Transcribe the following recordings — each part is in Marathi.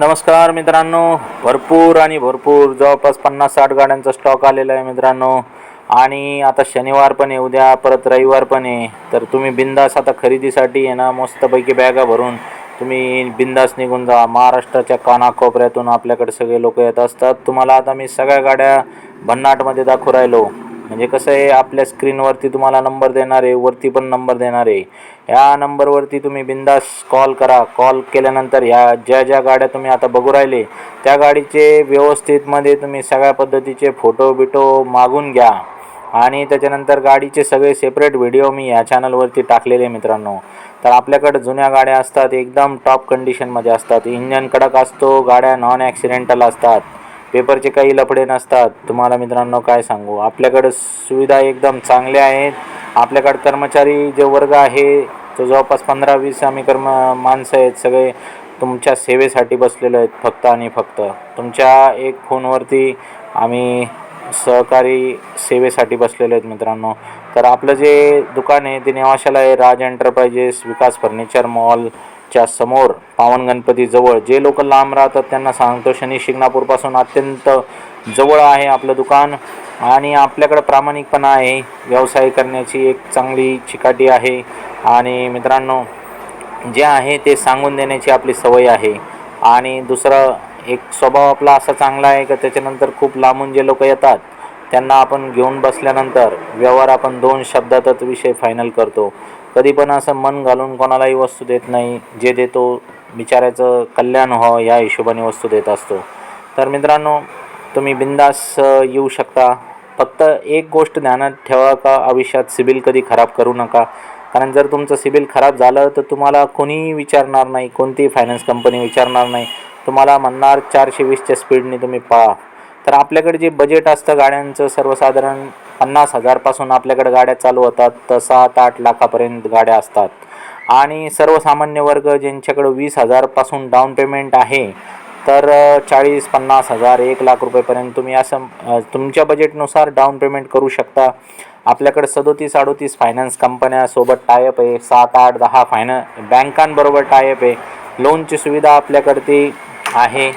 नमस्कार मित्रांनो भरपूर आणि भरपूर जवळपास पन्नास साठ गाड्यांचा स्टॉक आलेला आहे मित्रांनो. आणि आता शनिवार पण आहे उद्या परत रविवार पण आहे. तर तुम्ही बिंदास आता खरेदीसाठी आहे ना मस्तपैकी बॅगा भरून तुम्ही बिंदास निघून जा. महाराष्ट्राच्या कानाकोपऱ्यातून आपल्याकडे सगळे लोक येत असतात. तुम्हाला आता मी सगळ्या गाड्या भन्नाटमध्ये दाखवू राहिलो. म्हणजे कसं आहे आपल्या स्क्रीनवरती तुम्हाला नंबर देणार आहे वरती पण नंबर देणार आहे. ह्या नंबरवरती तुम्ही बिंदास कॉल करा. कॉल केल्यानंतर ह्या ज्या ज्या गाड्या तुम्ही आता बघू राहिले त्या गाडीचे व्यवस्थितमध्ये तुम्ही सगळ्या पद्धतीचे फोटो बिटो मागून घ्या. आणि त्याच्यानंतर गाडीचे सगळे सेपरेट व्हिडिओ मी या चॅनलवरती टाकलेले मित्रांनो. तर आपल्याकडे जुन्या गाड्या असतात एकदम टॉप कंडिशनमध्ये असतात. इंजन कडक असतो गाड्या नॉन ॲक्सिडेंटल असतात. पेपरचे काही लफडे नसतात. तुम्हाला मित्रांनो काय सांगू? आपल्याकडं सुविधा एकदम चांगल्या आहेत. आपल्याकडं कर्मचारी जे वर्ग आहे तो जवळपास पंधरा वीस आम्ही कर्म माणसं आहेत. सगळे तुमच्या सेवेसाठी बसलेलो आहेत फक्त आणि फक्त. तुमच्या एक फोनवरती आम्ही सहकारी सेवेसाठी बसलेले आहेत मित्रांनो. तर आपलं जे दुकान आहे ते निवाशाला आहे राज एंटरप्राइजेस विकास फर्निचर मॉलच्या समोर पावन गणपतीजवळ जे लोक लांब राहतात त्यांना सांगतो शनी शिंगणापूरपासून अत्यंत जवळ आहे आपलं दुकान. आणि आपल्याकडं प्रामाणिकपणा आहे. व्यवसाय करण्याची एक चांगली चिकाटी आहे. आणि मित्रांनो जे आहे ते सांगून देण्याची आपली सवय आहे. आणि दुसरं एक स्वभाव आपला असा चांगला आहे का त्याच्यानंतर खूप लांबून जे लोक येतात त्यांना आपण घेऊन बसल्यानंतर व्यवहार आपण दोन शब्दातच विषय फायनल करतो. कधी पण असं मन घालून कोणालाही वस्तू देत नाही जे देतो बिचाऱ्याचं कल्याण व्हावं या हिशोबाने वस्तू देत असतो. तर मित्रांनो तुम्ही बिंदास येऊ शकता. फक्त एक गोष्ट ध्यानात ठेवा का आयुष्यात सिबिल कधी खराब करू नका. कारण जर तुमचं सिबिल खराब झालं तर तुम्हाला कोणीही विचारणार नाही कोणतीही फायनान्स कंपनी विचारणार नाही. तुम्हाला म्हणणार चारशे वीसच्या स्पीडने तुम्ही पळा तर आपल्याकडे जे बजेट असतं गाड्यांचं सर्वसाधारण पन्नास हजारपासून आपल्याकडे गाड्या चालू होतात तर सात आठ लाखापर्यंत गाड्या असतात. आणि सर्वसामान्य वर्ग ज्यांच्याकडं वीस हजारपासून डाऊन पेमेंट आहे तर चाळीस पन्नास हजार एक लाख रुपयेपर्यंत तुम्ही असं तुमच्या बजेटनुसार डाऊन पेमेंट करू शकता. आपल्याकडे सदोतीस अडोतीस फायनान्स कंपन्यासोबत टायअप आहे. सात आठ दहा फायना बँकांबरोबर टायअप आहे. लोनची सुविधा आपल्याकडती आहे.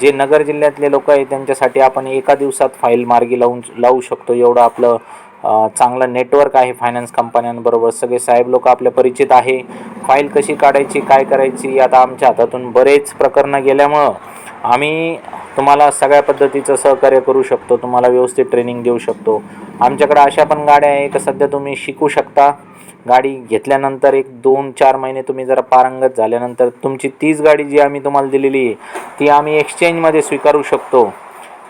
जे नगर जिल्ह्यातले लोक आहेत त्यांच्यासाठी आपण एका दिवसात फाईल मार्गी लावून लावू शकतो. एवढं आपलं चांगलं नेटवर्क आहे फायनान्स कंपन्यांबरोबर सगळे साहेब लोक आपल्या परिचित आहे. फाईल कशी काढायची काय करायची आता आमच्या हातातून बरेच प्रकरणं गेल्यामुळं आम्ही तुम्हाला सगळ्या पद्धतीचं सहकार्य करू शकतो. तुम्हाला व्यवस्थित ट्रेनिंग देऊ शकतो. आमच्याकडे अशा पण गाड्या आहे का सध्या तुम्ही शिकू शकता? गाडी घेतल्यानंतर एक दोन चार महिने तुम्ही जरा पारंगत झाल्यानंतर तुमची तीच गाडी जी आम्ही तुम्हाला दिलेली आहे ती आम्ही एक्सचेंजमध्ये स्वीकारू शकतो.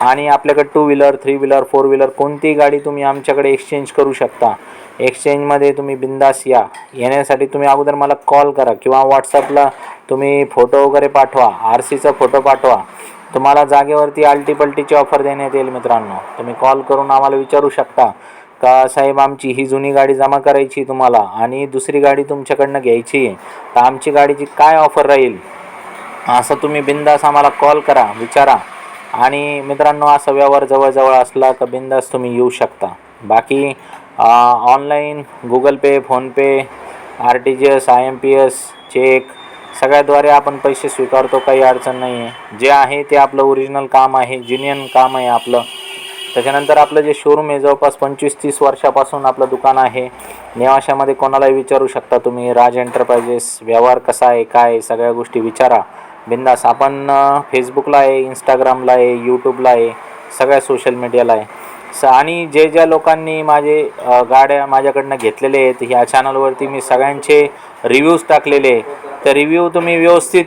आणि आपल्याकडे two wheeler three wheeler four wheeler कोणतीही गाडी तुम्ही आमच्याकडे एक्सचेंज करू शकता. एक्सचेंजमध्ये तुम्ही बिंदास या. येण्यासाठी तुम्ही अगोदर मला कॉल करा किंवा व्हॉट्सअपला तुम्ही फोटो वगैरे पाठवा आर सीचा फोटो पाठवा. तुम्हाला जागेवरती आलटी पलटीची ऑफर देण्यात येईल मित्रांनो. तुम्ही कॉल करून आम्हाला विचारू शकता का साहेब आमची ही जुनी गाडी जमा करायची तुम्हाला आणि दुसरी गाडी तुमच्याकडनं घ्यायची आहे. तर आमची गाडीची काय ऑफर राहील? असं तुम्ही बिंदास आम्हाला कॉल करा विचारा. आणि मित्रांनो असा व्यवहार जवळजवळ असला तर बिंदास तुम्ही येऊ शकता. बाकी online Google Pay PhonePe R T G S I M P S check सगळ्याद्वारे आपण पैसे स्वीकारतो काही अडचण नाही आहे जे आहे ते आपलं ओरिजिनल काम आहे ज्युनियन काम आहे आपलं. त्याच्यानंतर आपलं जे शोरूम आहे जवळपास पंचवीस तीस वर्षापासून आपलं दुकान आहे. नेवाशामध्ये कोणालाही विचारू शकता तुम्ही. राज एंटरप्राइजेस व्यवहार कसा आहे काय सगळ्या गोष्टी विचारा. बिंदास. आपण फेसबुकला आहे इंस्टाग्रामला आहे यूट्यूबला आहे सगळ्या सोशल मीडियाला आहे. स आणि जे ज्या लोकांनी माझे गाड्या माझ्याकडनं घेतलेले आहेत ह्या चॅनलवरती मी सगळ्यांचे रिव्ह्यूज टाकलेले तर रिव्ह्यू तुम्ही व्यवस्थित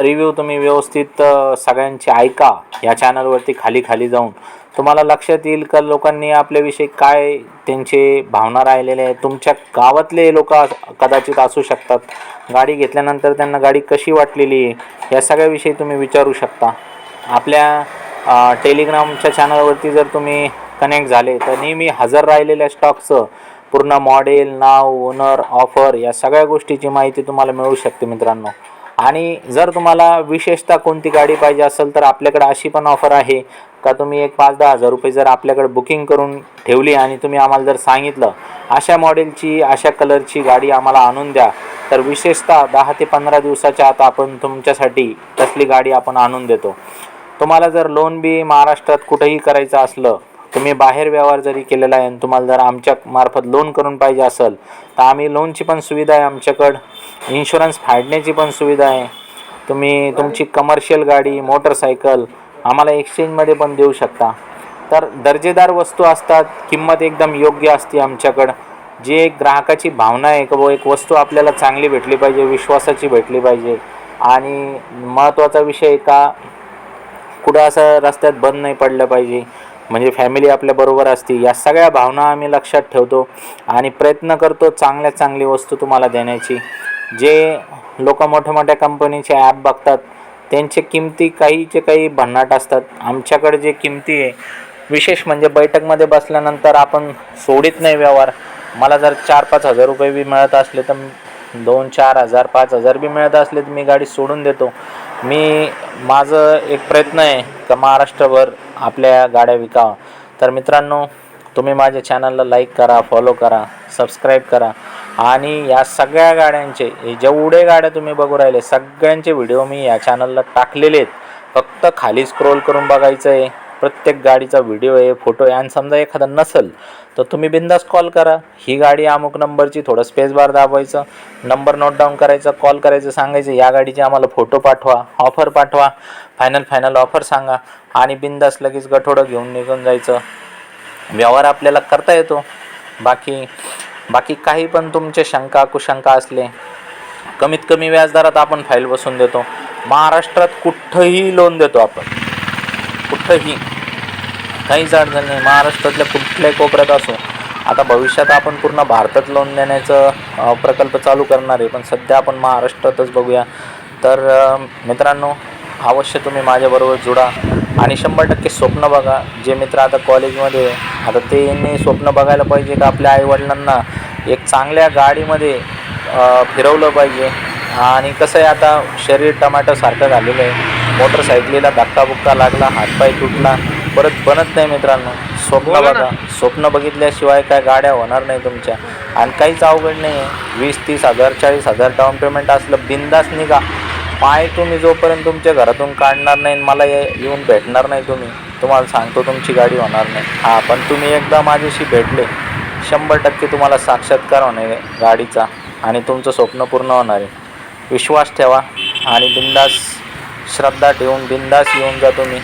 रिव्ह्यू तुम्ही व्यवस्थित सगळ्यांचे ऐका या चॅनलवरती खाली खाली जाऊन. तुम्हाला लक्षात येईल का लोकांनी आपल्याविषयी काय त्यांचे भावना राहिलेले आहेत? तुमच्या गावातले लोक कदाचित असू शकतात. गाडी घेतल्यानंतर त्यांना गाडी कशी वाटलेली आहे? या सगळ्याविषयी तुम्ही विचारू शकता. आपल्या टेलिग्रामच्या चॅनलवरती जर तुम्ही कनेक्ट झाले तर नेहमी हजर राहिलेल्या स्टॉकचं पूर्ण मॉडेल नाव ओनर ऑफर या सगळ्या गोष्टीची माहिती तुम्हाला मिळू शकते मित्रांनो. आणि जर तुम्हाला विशेषतः कोणती गाडी पाहिजे असेल तर आपल्याकडे अशी पण ऑफर आहे का तुम्ही एक पाच दहा हजार रुपये जर आपल्याकडे बुकिंग करून ठेवली आणि तुम्ही आम्हाला जर सांगितलं अशा मॉडेलची अशा कलरची गाडी आम्हाला आणून द्या. तर विशेषतः दहा ते पंधरा दिवसाच्या आत आपण तुमच्यासाठी तसली गाडी आपण आणून देतो. तुम्हाला जर लोन बी महाराष्ट्रात कुठेही करायचं असलं तुम्ही बाहेर व्यवहार जरी केलेला आहे आणि तुम्हाला जर आमच्या मार्फत लोन करून पाहिजे असेल तर आम्ही लोनची पण सुविधा आहे आमच्याकडं. इन्शुरन्स फाडण्याची पण सुविधा आहे. तुम्ही तुमची कमर्शियल गाडी मोटरसायकल आम्हाला एक्सचेंजमध्ये पण देऊ शकता. तर दर्जेदार वस्तू असतात किंमत एकदम योग्य असते आमच्याकडं. जी एक ग्राहकाची भावना आहे की बुवा एक वस्तू आपल्याला चांगली भेटली पाहिजे विश्वासाची भेटली पाहिजे. आणि महत्त्वाचा विषय का कुठं असं रस्त्यात बंद नाही पडलं पाहिजे. म्हणजे फॅमिली आपल्याबरोबर असते या सगळ्या भावना आम्ही लक्षात ठेवतो आणि प्रयत्न करतो चांगल्यात चांगली वस्तू तुम्हाला देण्याची. जे लोक मोठ्या मोठ्या कंपनीचे ॲप बघतात त्यांचे किमती काहीचे काही भन्नाट असतात. आमच्याकडे जे किमती आहे विशेष म्हणजे बैठकमध्ये बसल्यानंतर आपण सोडित नाही व्यवहार. मला जर चार पाच हजार रुपये बी मिळत असले तर दोन चार हजार पाच हजार बी मिळत असले तर मी गाडी सोडून देतो. मी माझं एक प्रयत्न आहे का महाराष्ट्रभर आपल्या गाड्या विकावं. तर मित्रांनो तुम्ही माझ्या चॅनलला लाईक करा फॉलो करा सबस्क्राईब करा आणि या सगळ्या गाड्यांचे जेवढे गाड्या तुम्ही बघू राहिले सगळ्यांचे व्हिडिओ मी या चॅनलला टाकलेले आहेत. फक्त खाली स्क्रोल करून बघायचं आहे प्रत्येक गाडीचा व्हिडिओ आहे फोटो आहे आणि समजा एखादा नसेल तर तुम्ही बिंदास कॉल करा. ही गाडी अमुक नंबरची थोडं स्पेस बार दाबायचं नंबर नोट डाऊन करायचा कॉल करायचं सांगायचं या गाडीचे आम्हाला फोटो पाठवा ऑफर पाठवा फायनल फायनल ऑफर सांगा. आणि बिंदास लगेच गठोडं घेऊन निघून जायचं. व्यवहार आपल्याला करता येतो. बाकी बाकी काही पण तुमचे शंका कुशंका असले कमीत कमी व्याजदरात आपण फाईल बसून देतो. महाराष्ट्रात कुठंही लोन देतो आपण. कुठंही. काहीच झालं नाही. महाराष्ट्रातल्या कुठल्याही कोपऱ्यात असो. आता भविष्यात आपण पूर्ण भारतात लोन देण्याचं प्रकल्प चालू करणार आहे. पण सध्या आपण महाराष्ट्रातच बघूया. तर मित्रांनो अवश्य तुम्ही माझ्याबरोबर जुडा आणि शंभर टक्के स्वप्न बघा. जे मित्र आता कॉलेजमध्ये आता ते यांनी स्वप्न बघायला पाहिजे का आपल्या आईवडिलांना? एक चांगल्या गाडीमध्ये फिरवलं पाहिजे. आणि कसं आहे आता शरीर टमाटोसारखं झालेलं आहे. मोटरसायकलीला धक्काबुक्का लागला हातपाय तुटला परत बनत नाही मित्रांनो. स्वप्न. बघा. स्वप्न बघितल्याशिवाय काय गाड्या होणार नाही तुमच्या. आणि काहीच अवघड नाही आहे वीस तीस हजार चाळीस हजार डाऊन पेमेंट असलं बिंदास निघा. पाय तुम्ही जोपर्यंत तुमच्या घरातून काढणार नाही आणि मला ये- येऊन भेटणार नाही तुम्ही तुम्हाला सांगतो तुमची गाडी होणार नाही. हां पण तुम्ही एकदा माझ्याशी भेटले शंभर टक्के तुम्हाला साक्षात्कार होणार आहे गाडीचा आणि तुमचं स्वप्न पूर्ण होणार आहे. विश्वास ठेवा आणि बिंदास श्रद्धा ठेवून बिंदास येऊन जा तुम्ही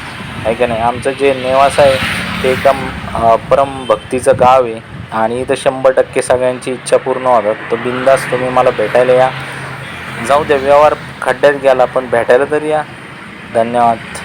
आहे का नाही? आमचं जे नेवास आहे ते एकदम परम भक्तीचं गाव आहे. आणि इथं शंभर टक्के सगळ्यांची इच्छा पूर्ण होतात. तर बिंदास तुम्ही मला भेटायला या. जाऊ द्या व्यवहार खड्ड्यात गेला पण भेटायला तरी या. धन्यवाद.